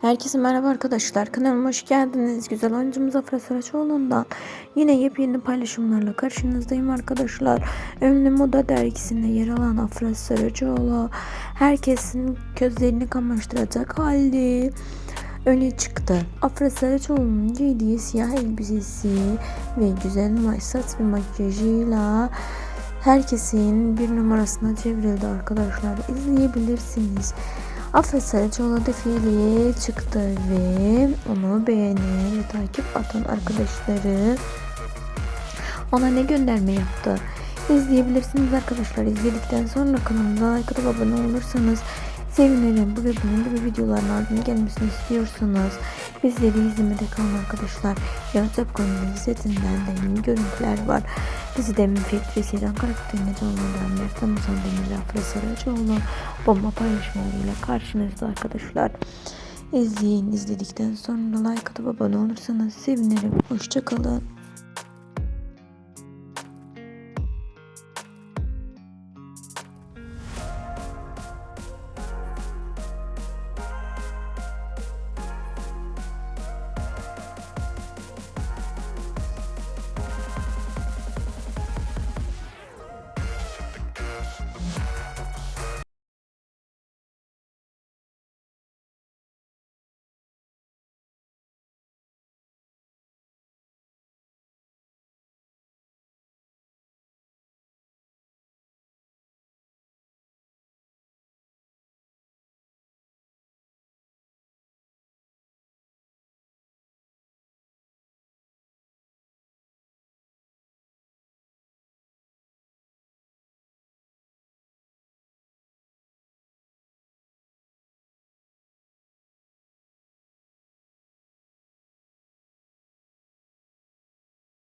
Herkese merhaba arkadaşlar. Kanalıma hoş geldiniz. Güzel oyuncumuz Afra Saraçoğlu'ndan yine yepyeni paylaşımlarla karşınızdayım arkadaşlar. Ünlü Moda dergisinde yer alan Afra Saraçoğlu herkesin gözlerini kamaştıracak halde öne çıktı. Afra Saraçoğlu'nun giydiği siyah elbisesi ve güzel saç ve makyajıyla herkesin bir numarasına çevrildi arkadaşlar. İzleyebilirsiniz. Afra Saraçoğlu defileye çıktı ve onu beğenen ve takip atan arkadaşları ona ne gönderme yaptı. İzleyebilirsiniz arkadaşlar. İzledikten sonra kanalımıza like abone olursanız sevinirim. Bu ve bunun gibi videoların ardına gelmesini istiyorsanız bizleri izlemede kalın arkadaşlar. YouTube kanalı setinden de yeni görüntüler var. Dizide Müfit ve Sinan karakterini canlandıran Mert Ramazan Demir Afra Saraçoğlu bomba paylaşmalarıyla karşınızda arkadaşlar. İzleyin izledikten sonra like atıp abone olursanız sevinirim. Hoşçakalın.